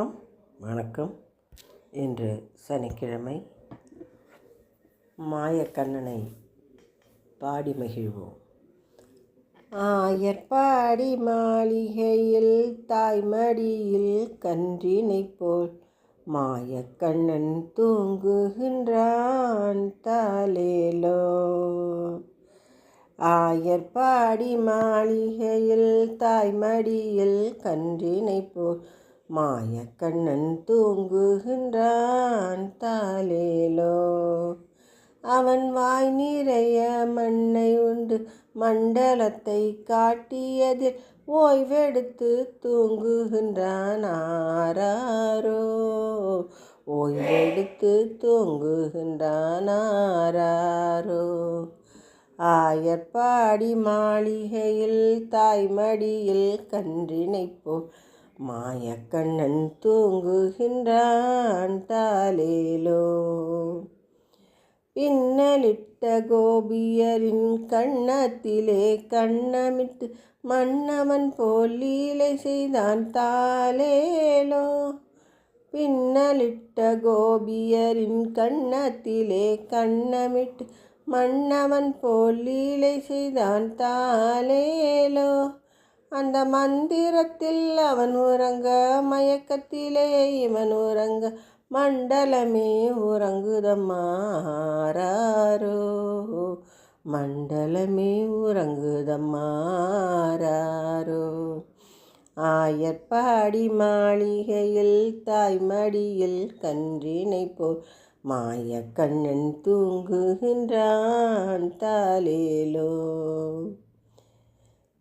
வணக்கம் வணக்கம் இன்று சனிக்கிழமை மாயக்கண்ணனை பாடி மகிழ்வோம். ஆயர்பாடி மாளிகையில் தாய்மடியில் கன்றினை போல் மாயக்கண்ணன் தூங்குகின்றான் தாலேலோ ஆயர்பாடி மாளிகையில் தாய்மடியில் கன்றினை போல் மாயக்கண்ணன் தூங்குகின்றான் தாலேலோ அவன் வாய் நிறைய மண்ணை உண்டு மண்டலத்தை காட்டியதில் ஓய்வெடுத்து தூங்குகின்றான் ஆராரோ. ஓய்வெடுத்து தூங்குகின்றான் ஆராரோ. ஆயர்பாடி மாளிகையில் தாய்மடியில் கன்றினை போ மாயக்கண்ணன் தூங்குகின்றான் தாலேலோ பின்னலிட்ட கோபியரின் கண்ணத்திலே கண்ணமிட்டு மன்னவன் போல் லீலை செய்தான் தாலேலோ பின்னலிட்ட கோபியரின் கண்ணத்திலே கண்ணமிட்டு மன்னவன் போல் லீலை செய்தான் தாலேலோ அந்த மந்திரத்தில் அவன் உறங்க மயக்கத்திலே இவன் உறங்க மண்டலமே உறங்குதம்மாறாரோ மண்டலமே உறங்குதம்மாறாரோ ஆயர்பாடி மாளிகையில் தாய்மடியில் கன்றினை போல் மாயக்கண்ணன் தூங்குகின்றான் தாலேலோ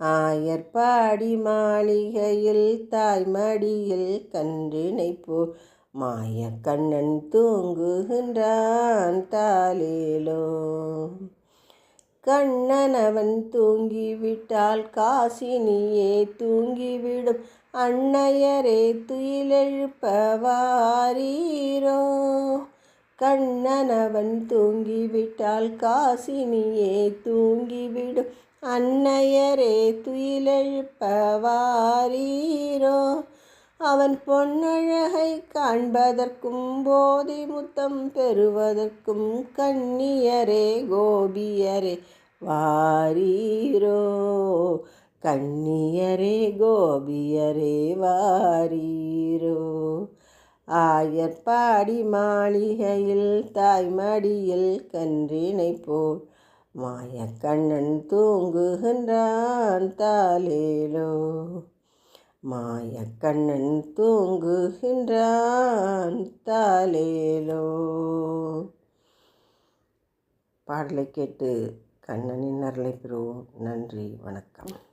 ஆயர்பாடி மாளிகையில் தாய்மடியில் கன்றினை போ மாய கண்ணன் தூங்குகின்றான் தாலேலோ கண்ணன் அவன் தூங்கிவிட்டால் காசினியே தூங்கிவிடும். அன்னையரே துயிலெழுப்பவாரீரோ. கண்ணன் கண்ணனவன் தூங்கிவிட்டால் காசினியே தூங்கிவிடும். அன்னையரே துயிலெழுப்பவாரீரோ? அவன் பொன்னழகை காண்பதற்கும் போதி முத்தம் பெறுவதற்கும் கண்ணியரே கோபியரே வாரீரோ? கண்ணியரே கோபியரே வாரீரோ? ஆயர்பாடி மாளிகையில் தாய்மடியில் கன்றினை போல் மாயக்கண்ணன் தூங்குகின்றான் தாலேலோ மாயக்கண்ணன் தூங்குகின்றான் தாலேலோ பாடலை கேட்டு கண்ணனின் அருளை பெறுவோம். நன்றி. வணக்கம்.